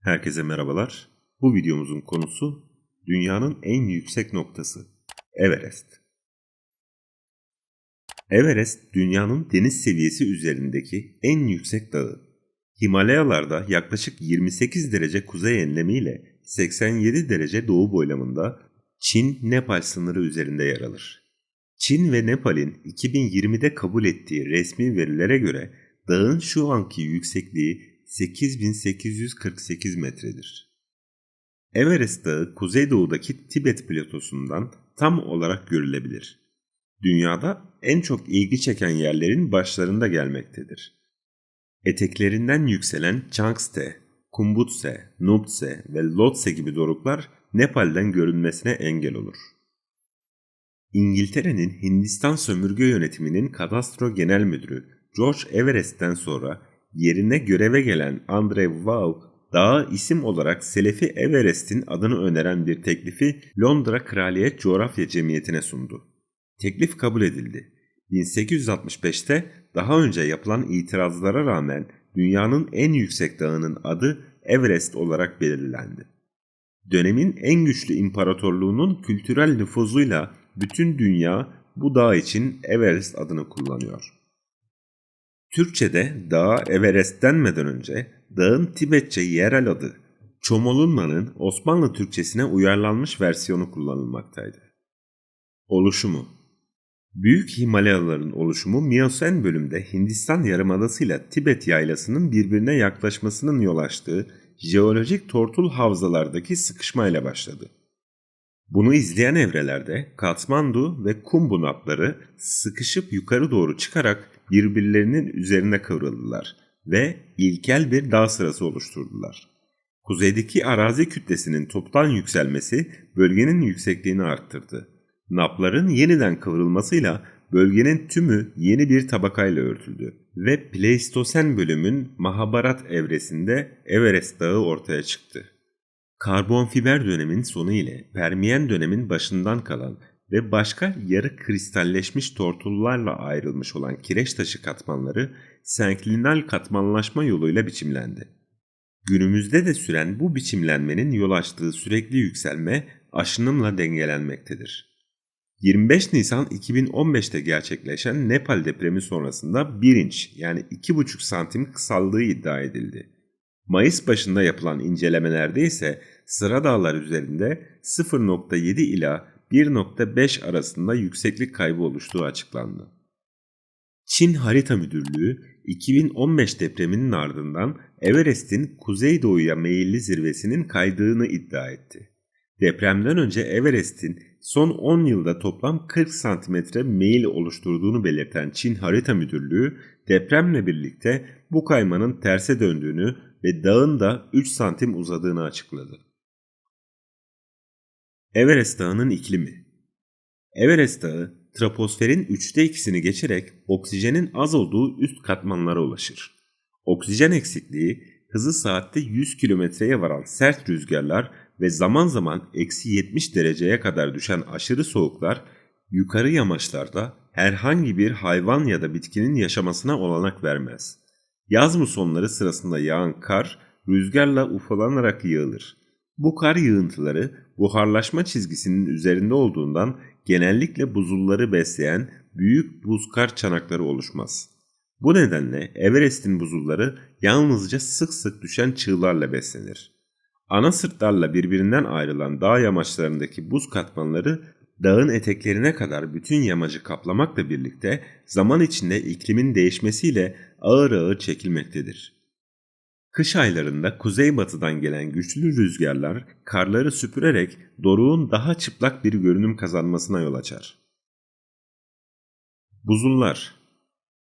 Herkese merhabalar. Bu videomuzun konusu dünyanın en yüksek noktası Everest. Everest dünyanın deniz seviyesi üzerindeki en yüksek dağı. Himalayalarda yaklaşık 28 derece kuzey enlemiyle 87 derece doğu boylamında Çin-Nepal sınırı üzerinde yer alır. Çin ve Nepal'in 2020'de kabul ettiği resmi verilere göre dağın şu anki yüksekliği 8848 metredir. Everest Dağı kuzeydoğudaki Tibet platosundan tam olarak görülebilir. Dünyada en çok ilgi çeken yerlerin başlarında gelmektedir. Eteklerinden yükselen Changste, Kumbutse, Nubtse ve Lhotse gibi doruklar Nepal'den görünmesine engel olur. İngiltere'nin Hindistan sömürge yönetiminin kadastro genel müdürü George Everest'ten sonra yerine göreve gelen Andre Wow, dağa isim olarak Selefi Everest'in adını öneren bir teklifi Londra Kraliyet Coğrafya Cemiyeti'ne sundu. Teklif kabul edildi. 1865'te daha önce yapılan itirazlara rağmen dünyanın en yüksek dağının adı Everest olarak belirlendi. Dönemin en güçlü imparatorluğunun kültürel nüfuzuyla bütün dünya bu dağ için Everest adını kullanıyor. Türkçe'de dağa Everest denmeden önce dağın Tibetçe yerel adı Çomolunma'nın Osmanlı Türkçesine uyarlanmış versiyonu kullanılmaktaydı. Oluşumu Büyük Himalayaların oluşumu Miyosen bölümde Hindistan yarımadası ile Tibet yaylasının birbirine yaklaşmasının yol açtığı jeolojik tortul havzalardaki sıkışmayla başladı. Bunu izleyen evrelerde Katmandu ve Kumbu napları sıkışıp yukarı doğru çıkarak birbirlerinin üzerine kıvrıldılar ve ilkel bir dağ sırası oluşturdular. Kuzeydeki arazi kütlesinin toptan yükselmesi bölgenin yüksekliğini arttırdı. Napların yeniden kıvrılmasıyla bölgenin tümü yeni bir tabakayla örtüldü ve Pleistosen bölümün Mahabharat evresinde Everest Dağı ortaya çıktı. Karbon fiber dönemin sonu ile Permiyen dönemin başından kalan ve başka yarı kristalleşmiş tortullarla ayrılmış olan kireç taşı katmanları senklinal katmanlaşma yoluyla biçimlendi. Günümüzde de süren bu biçimlenmenin yol açtığı sürekli yükselme aşınımla dengelenmektedir. 25 Nisan 2015'te gerçekleşen Nepal depremi sonrasında 1 inç yani 2,5 santim kısaldığı iddia edildi. Mayıs başında yapılan incelemelerde ise sıra dağlar üzerinde 0.7 ila 1.5 arasında yükseklik kaybı oluştuğu açıklandı. Çin Harita Müdürlüğü 2015 depreminin ardından Everest'in kuzeydoğuya meyilli zirvesinin kaydığını iddia etti. Depremden önce Everest'in son 10 yılda toplam 40 santimetre meyil oluşturduğunu belirten Çin Harita Müdürlüğü depremle birlikte bu kaymanın terse döndüğünü ve dağın da 3 santim uzadığını açıkladı. Everest Dağı'nın iklimi Everest Dağı, troposferin üçte ikisini geçerek oksijenin az olduğu üst katmanlara ulaşır. Oksijen eksikliği, hızı saatte 100 kilometreye varan sert rüzgarlar ve zaman zaman eksi 70 dereceye kadar düşen aşırı soğuklar, yukarı yamaçlarda herhangi bir hayvan ya da bitkinin yaşamasına olanak vermez. Yaz musonları sırasında yağan kar, rüzgarla ufalanarak yığılır. Bu kar yığıntıları buharlaşma çizgisinin üzerinde olduğundan genellikle buzulları besleyen büyük buzkar çanakları oluşmaz. Bu nedenle Everest'in buzulları yalnızca sık sık düşen çığlarla beslenir. Ana sırtlarla birbirinden ayrılan dağ yamaçlarındaki buz katmanları dağın eteklerine kadar bütün yamacı kaplamakla birlikte zaman içinde iklimin değişmesiyle ağır ağır çekilmektedir. Kış aylarında kuzeybatıdan gelen güçlü rüzgarlar karları süpürerek doruğun daha çıplak bir görünüm kazanmasına yol açar. Buzullar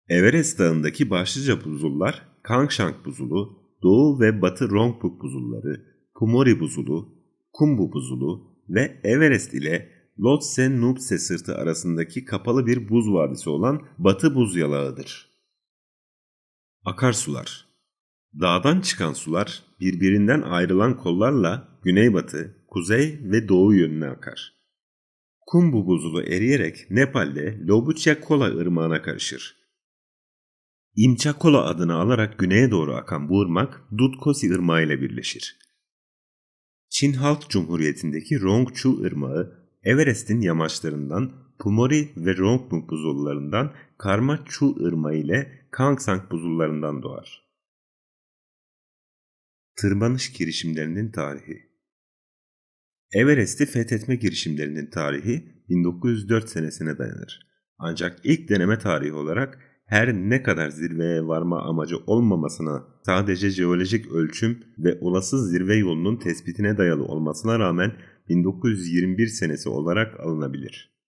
Everest Dağı'ndaki başlıca buzullar Kangshang buzulu, Doğu ve Batı Rongbuk buzulları, Kumori buzulu, Kumbu buzulu ve Everest ile Lhotse Nubse sırtı arasındaki kapalı bir buz vadisi olan Batı Buz Yalağı'dır. Akarsular Dağdan çıkan sular birbirinden ayrılan kollarla güneybatı, kuzey ve doğu yönüne akar. Kumbu buzulu eriyerek Nepal'de Lobuchya-Kola ırmağına karışır. İmcha-Kola adını alarak güneye doğru akan bu ırmak Dudkosi ırmağı ile birleşir. Çin Halk Cumhuriyeti'ndeki Rongchu ırmağı Everest'in yamaçlarından Pumori ve Rongmu buzullarından Karma Chu ırmağı ile Kangsang buzullarından doğar. Tırmanış girişimlerinin tarihi Everest'i fethetme girişimlerinin tarihi 1904 senesine dayanır. Ancak ilk deneme tarihi olarak her ne kadar zirveye varma amacı olmamasına sadece jeolojik ölçüm ve olası zirve yolunun tespitine dayalı olmasına rağmen 1921 senesi olarak alınabilir.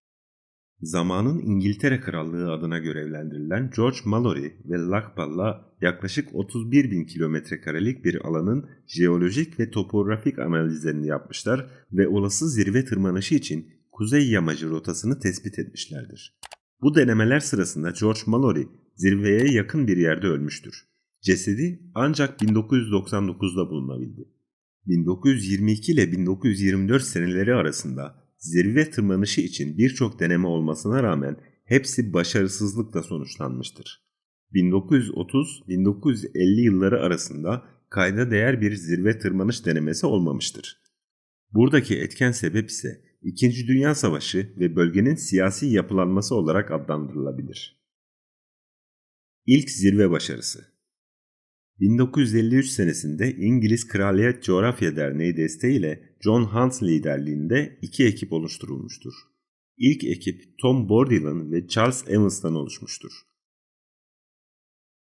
Zamanın İngiltere Krallığı adına görevlendirilen George Mallory ve Lakpal'la yaklaşık 31 bin kilometre karelik bir alanın jeolojik ve topografik analizlerini yapmışlar ve olası zirve tırmanışı için kuzey yamacı rotasını tespit etmişlerdir. Bu denemeler sırasında George Mallory zirveye yakın bir yerde ölmüştür. Cesedi ancak 1999'da bulunabildi. 1922 ile 1924 seneleri arasında zirve tırmanışı için birçok deneme olmasına rağmen hepsi başarısızlıkla sonuçlanmıştır. 1930-1950 yılları arasında kayda değer bir zirve tırmanış denemesi olmamıştır. Buradaki etken sebep ise İkinci Dünya Savaşı ve bölgenin siyasi yapılanması olarak adlandırılabilir. İlk zirve başarısı 1953 senesinde İngiliz Kraliyet Coğrafya Derneği desteğiyle John Hunt liderliğinde iki ekip oluşturulmuştur. İlk ekip Tom Bordillon ve Charles Evans'tan oluşmuştur.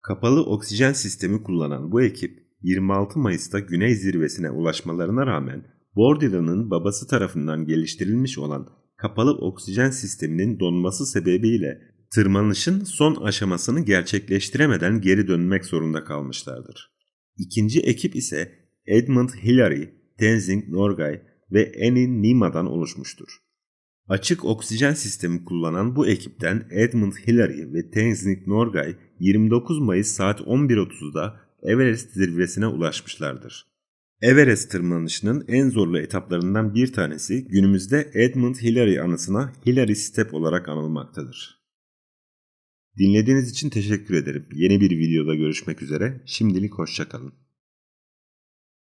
Kapalı oksijen sistemi kullanan bu ekip 26 Mayıs'ta Güney zirvesine ulaşmalarına rağmen Bordillon'un babası tarafından geliştirilmiş olan kapalı oksijen sisteminin donması sebebiyle tırmanışın son aşamasını gerçekleştiremeden geri dönmek zorunda kalmışlardır. İkinci ekip ise Edmund Hillary, Tenzing Norgay ve Annie Nima'dan oluşmuştur. Açık oksijen sistemi kullanan bu ekipten Edmund Hillary ve Tenzing Norgay 29 Mayıs saat 11.30'da Everest zirvesine ulaşmışlardır. Everest tırmanışının en zorlu etaplarından bir tanesi günümüzde Edmund Hillary anısına Hillary Step olarak anılmaktadır. Dinlediğiniz için teşekkür ederim. Yeni bir videoda görüşmek üzere. Şimdilik hoşçakalın.